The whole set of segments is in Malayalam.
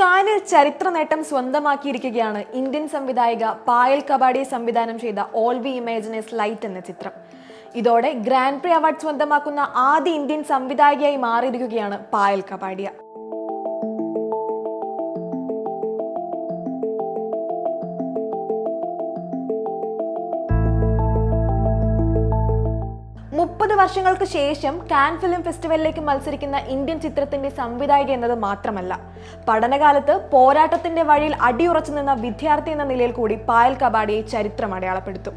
കാനിൽ ചരിത്ര നേട്ടം സ്വന്തമാക്കിയിരിക്കുകയാണ് ഇന്ത്യൻ സംവിധായിക പായൽ കബാഡിയെ സംവിധാനം ചെയ്ത ഓൾ വി ഇമേജിനേസ് ലൈറ്റ് എന്ന ചിത്രം. ഇതോടെ ഗ്രാൻഡ് പ്രി അവാർഡ് സ്വന്തമാക്കുന്ന ആദ്യ ഇന്ത്യൻ സംവിധായികയായി മാറിയിരിക്കുകയാണ് പായൽ കബാഡിയ. മുപ്പത് വർഷങ്ങൾക്ക് ശേഷം കാൻ ഫിലിം ഫെസ്റ്റിവലിലേക്ക് മത്സരിക്കുന്ന ഇന്ത്യൻ ചിത്രത്തിന്റെ സംവിധായിക എന്നത് മാത്രമല്ല. പഠനകാലത്ത് പോരാട്ടത്തിന്റെ വഴിയിൽ അടിയുറച്ചു നിന്ന വിദ്യാർത്ഥി എന്ന നിലയിൽ കൂടി പായൽ കബാഡിയെ ചരിത്രം അടയാളപ്പെടുത്തും.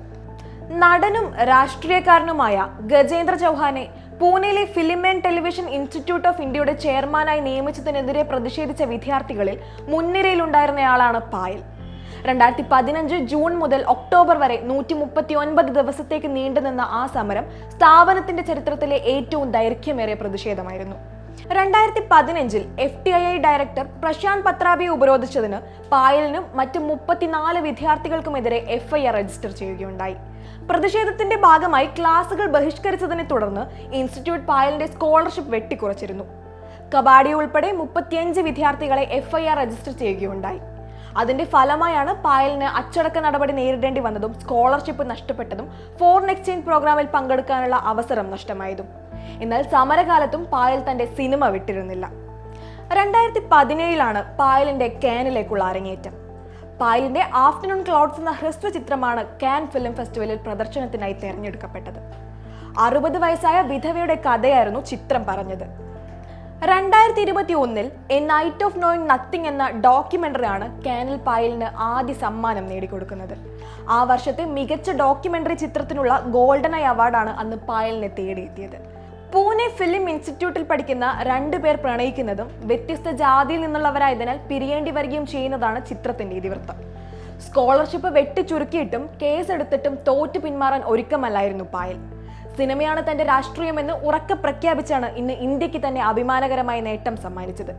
നടനും രാഷ്ട്രീയക്കാരനുമായ ഗജേന്ദ്ര ചൗഹാനെ പൂനെയിലെ Film and Television Institute of ഇന്ത്യയുടെ ചെയർമാനായി നിയമിച്ചതിനെതിരെ പ്രതിഷേധിച്ച വിദ്യാർത്ഥികളിൽ മുൻനിരയിലുണ്ടായിരുന്നയാളാണ് പായൽ. രണ്ടായിരത്തി പതിനഞ്ച് ജൂൺ മുതൽ ഒക്ടോബർ വരെ നൂറ്റി മുപ്പത്തി ഒൻപത് ദിവസത്തേക്ക് നീണ്ടുനിന്ന ആ സമരം സ്ഥാപനത്തിന്റെ ചരിത്രത്തിലെ ഏറ്റവും ദൈർഘ്യമേറിയ പ്രതിഷേധമായിരുന്നു. രണ്ടായിരത്തി പതിനഞ്ചിൽ F T I I director Prashant പത്രാബിയെ ഉപരോധിച്ചതിന് പായലിനും മറ്റ് മുപ്പത്തിനാല് വിദ്യാർത്ഥികൾക്കുമെതിരെ ആർ രജിസ്റ്റർ ചെയ്യുകയുണ്ടായി. പ്രതിഷേധത്തിന്റെ ഭാഗമായി ക്ലാസുകൾ ബഹിഷ്കരിച്ചതിനെ തുടർന്ന് ഇൻസ്റ്റിറ്റ്യൂട്ട് പായലിന്റെ സ്കോളർഷിപ്പ് വെട്ടിക്കുറച്ചിരുന്നു. കബാഡി ഉൾപ്പെടെ മുപ്പത്തിയഞ്ച് വിദ്യാർത്ഥികളെ എഫ് ഐ ആർ രജിസ്റ്റർ ചെയ്യുകയുണ്ടായി. അതിന്റെ ഫലമായാണ് പായലിന് അച്ചടക്ക നടപടി നേരിടേണ്ടി വന്നതും സ്കോളർഷിപ്പ് നഷ്ടപ്പെട്ടതും ഫോറിൻ എക്സ്ചേഞ്ച് പ്രോഗ്രാമിൽ പങ്കെടുക്കാനുള്ള അവസരം നഷ്ടമായതും. എന്നാൽ സമരകാലത്തും പായൽ തന്റെ സിനിമ വിട്ടിരുന്നില്ല. രണ്ടായിരത്തി പതിനേഴിലാണ് പായലിന്റെ കാനിലേക്കുള്ള അരങ്ങേറ്റം. പായലിന്റെ ആഫ്റ്റർനൂൺ ക്ലൗഡ്സ് എന്ന ഹ്രസ്വ ചിത്രമാണ് കാൻ ഫിലിം ഫെസ്റ്റിവലിൽ പ്രദർശനത്തിനായി തിരഞ്ഞെടുക്കപ്പെട്ടത്. അറുപത് വയസ്സായ വിധവയുടെ കഥയായിരുന്നു ചിത്രം പറഞ്ഞത്. രണ്ടായിരത്തി ഇരുപത്തി ഒന്നിൽ a night of knowing nothing എന്ന ഡോക്യുമെന്ററിയാണ് കാനൽ പായലിന് ആദ്യ സമ്മാനം നേടിക്കൊടുക്കുന്നത്. ആ വർഷത്തെ മികച്ച ഡോക്യുമെന്ററി ചിത്രത്തിനുള്ള ഗോൾഡൻ ഐ അവാർഡാണ് അന്ന് പായലിനെ തേടിയെത്തിയത്. പൂനെ ഫിലിം ഇൻസ്റ്റിറ്റ്യൂട്ടിൽ പഠിക്കുന്ന രണ്ടു പേർ പ്രണയിക്കുന്നതും വ്യത്യസ്ത ജാതിയിൽ നിന്നുള്ളവരായതിനാൽ പിരിയേണ്ടി വരികയും ചെയ്യുന്നതാണ് ചിത്രത്തിന്റെ ഇതിവൃത്തം. സ്കോളർഷിപ്പ് വെട്ടിച്ചുരുക്കിയിട്ടും കേസെടുത്തിട്ടും തോറ്റു പിന്മാറാൻ ഒരുക്കമല്ലായിരുന്നു പായൽ. സിനിമയാണ് തന്റെ രാഷ്ട്രീയമെന്ന് ഉറക്കെ പ്രഖ്യാപിച്ചാണ് ഇന്ന് ഇന്ത്യയ്ക്ക് തന്നെ അഭിമാനകരമായ നേട്ടം സമ്മാനിച്ചത്.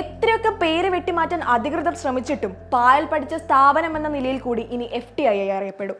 എത്രയൊക്കെ പേര് വെട്ടിമാറ്റാൻ അധികൃതർ ശ്രമിച്ചിട്ടും പായൽ പഠിച്ച സ്ഥാപനം എന്ന നിലയിൽ കൂടി ഇനി എഫ് ടി ഐ അറിയപ്പെടും.